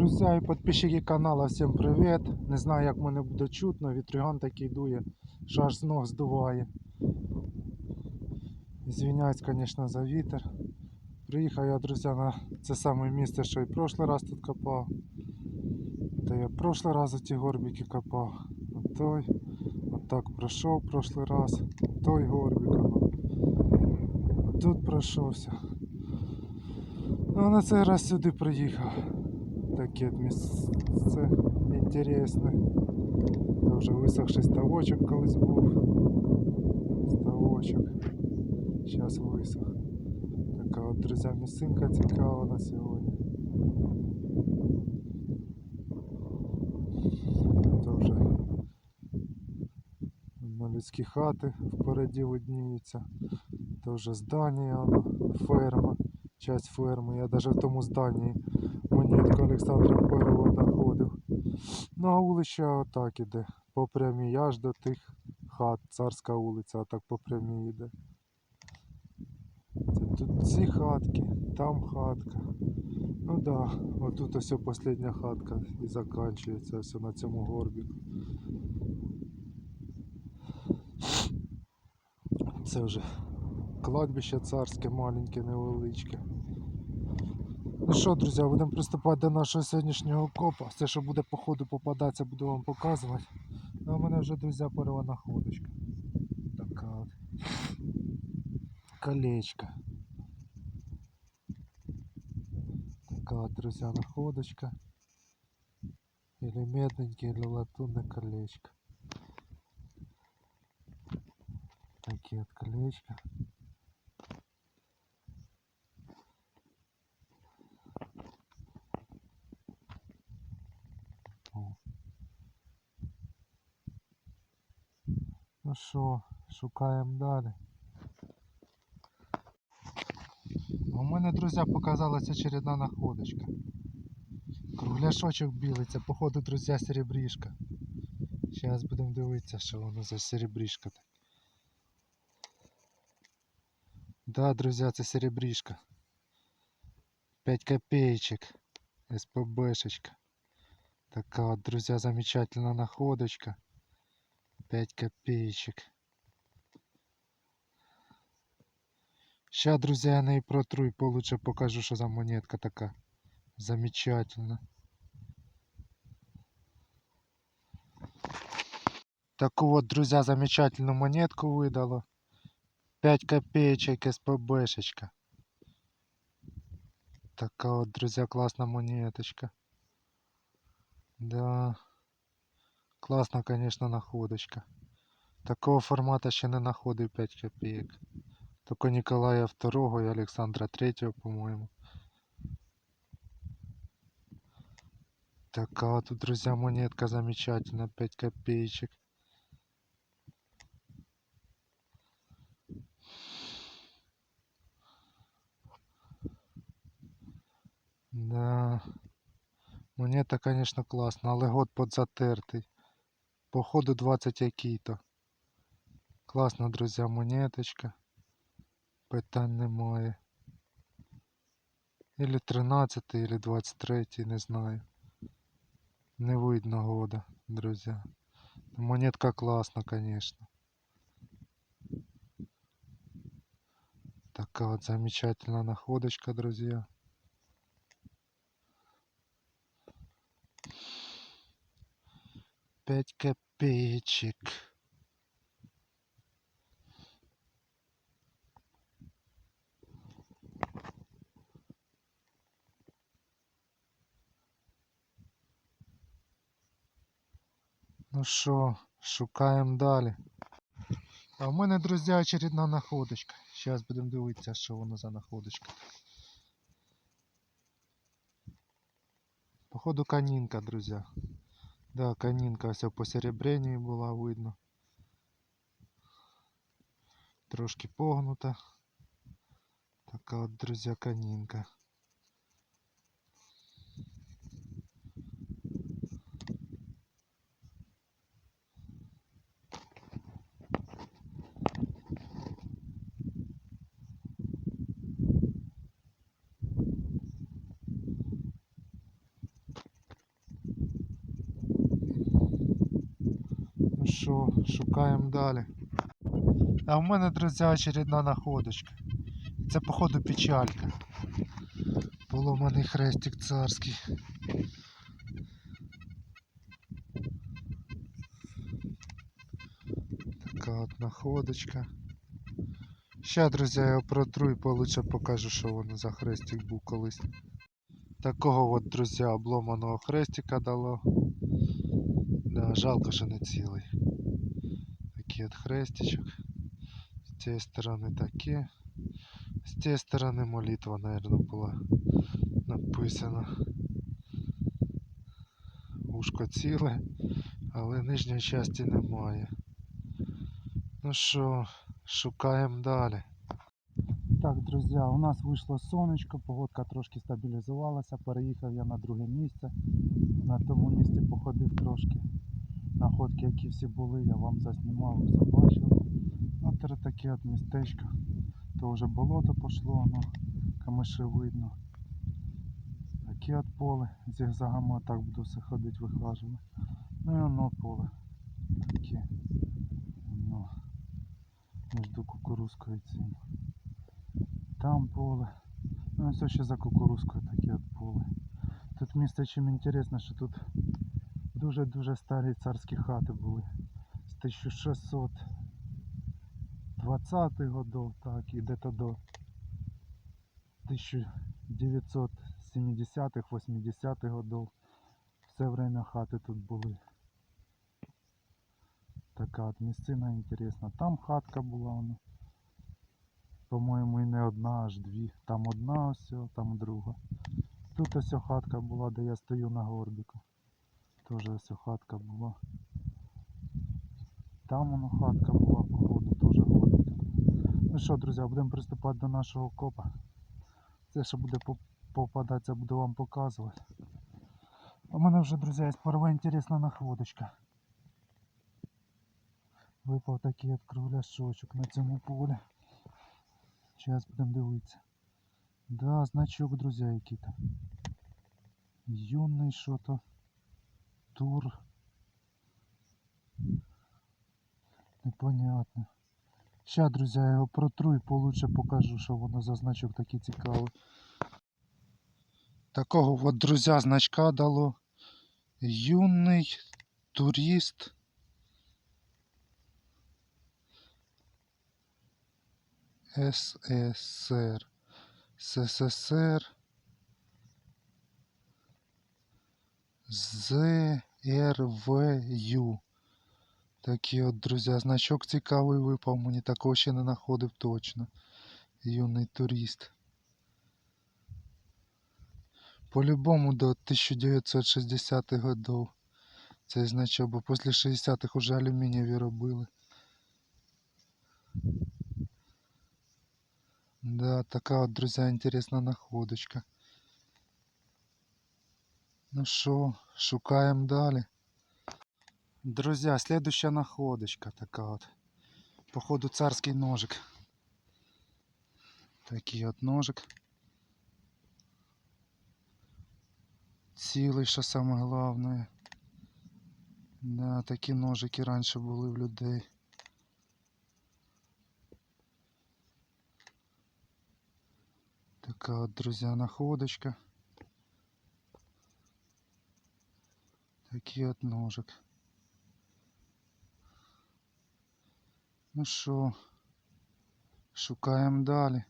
Друзі і підписчики каналу, всім привіт. Не знаю, як мене буде чутно, вітрюган такий дує, що аж з ног здуває. Звіняюсь, звісно, за вітер. Приїхав я, друзі, на це саме місце, що і прошлий раз тут копав. Та я прошлий раз ті горбики копав. А той, отак пройшов прошлий раз, той горбик. Тут пройшовся. Ну, на цей раз сюди приїхав. Таке місце інтересне. Це вже висохший ставочок колись був. Ставочок. Зараз висох. Така от, друзі, місцинка цікава на сьогодні. Це вже людські хати впереді видніються. Це вже здання, воно, ферма, часть ферми. Я навіть в тому зданні монетку Олександра Перова знаходив. Ну а вулиця отак іде. По прямій аж до тих хат. Царська вулиця, отак по прямій іде. Це тут ці хатки, там хатка. Ну да, отут ось остання хатка і закінчується все на цьому горбіку. Це вже кладбище царське, маленьке, невеличке. Ну що, друзі, будемо приступати до нашого сьогоднішнього копа. Все, що буде по ходу попадатися, буду вам показувати. Ну, а в мене вже, друзі, перша находочка. Така от. Колечко. Така от, друзі, находочка. Или медненькое, или латунное колечко. Такие вот колечко. Ну що, шукаємо далі. У мене, друзі, показалася очередна находочка. Кругляшочок білий, це походу, друзі, серебрішка. Зараз будемо дивитися, що воно за серебрішка. так. Да, друзі, це серебрішка. 5 копеечек. СПБшечка. Така от, друзья, замечательная находочка. 5 копеечек. Ща, друзья, я неї протру і получше покажу, що за монетка така. Замечательно. Таку вот, друзья, замечательную монетку выдало. 5 копеечек СПБшечка. Така вот, друзья, классная монеточка. Да. Класна, конечно, находочка. Такого формата ще не находив 5 копеек. Только Николая II и Александра III, по-моему. Такая тут, друзья, монетка замечательная. 5 копеечек. Да. Монета, конечно, класна, але год подзатертий. Походу 20 який-то. Класна, друзі, монеточка. Питань немає. Или 13, или 23, не знаю. Не видно года, друзі. Монетка класна, конечно. Така вот замечательная находочка, друзья. Пять копеечек. Ну що, шукаємо далі. А в мене, друзі, очередна находочка. Зараз будемо дивитися, що воно за находочка. Походу канінка, друзі. Да, канінка вся по серебряній була видно. Трошки погнута. Така от, друзі, канінка. Що, шукаємо далі. А в мене, друзі, очередна находочка. Це, походу, печалька. Поломаний хрестик царський. Така от находочка. Ща, друзі, я протру і получше покажу, що воно за хрестик був колись. Такого от, друзі, обломаного хрестика дало. Да, жалко, що не цілий. От хрестичок. З цієї сторони таке. З цієї сторони молитва, наверное, була написана. Ушко ціле, але нижньої частини немає. Ну що, шукаємо далі. Так, друзі, у нас вийшло сонечко, погодка трошки стабілізувалася. Переїхав я на друге місце. На тому місці походив трошки. Находки, які всі були, я вам заснімав, все бачив. Ну, таке от містечко. То вже болото пішло, ну, камиші видно. Таке от поле. Зігзагами так буду все ходити, вихажувати. Ну і воно поле. Таке. Воно. Між кукурузкою цим. Там поле. Ну і все ще за кукурузкою таке от поле. Тут місце чим інтересно, що тут дуже-дуже старі царські хати були. З 1620 годов, так, і де-то до 1970-х, 80-х годов. Все время хати тут були. Така от місцина інтересна. Там хатка була вона. По-моєму, і не одна, аж дві. Там одна ось, там друга. Тут ось хатка була, де я стою на горбіку. Теж ось хатка була. Там воно хатка була, походу, теж горбик. Ну що, друзі, будемо приступати до нашого копа. Це що буде поп- попадатися, буду вам показувати. У мене вже, друзі, є перша інтересна находочка. Випав такий от кругляшочок на цьому полі. Зараз будемо дивитися. Да, значок, друзі, який там. Юний що-то. Тур. Непонятно. Ща, друзі, я його протру і получше покажу, що воно за значок такий цікавий. Такого от, друзі, значка дало. Юний турист. СССР. СССР. ЗРВЮ. Такий от, друзі, значок цікавий випав, мені такого ще не знаходив точно. Юний турист. По-любому до 1960-х годов. Цей значок, бо після 60-х уже алюмінієві робили. Да, така от, друзі, інтересна находочка. Ну що, шукаємо далі. Друзья, следующая находочка така от. Походу царський ножик. Такий от ножик. Цілий, що саме головне. Да, такі ножики раніше були в людей. Така от, друзі, находочка. Такий от ножик. Ну що, шукаємо далі.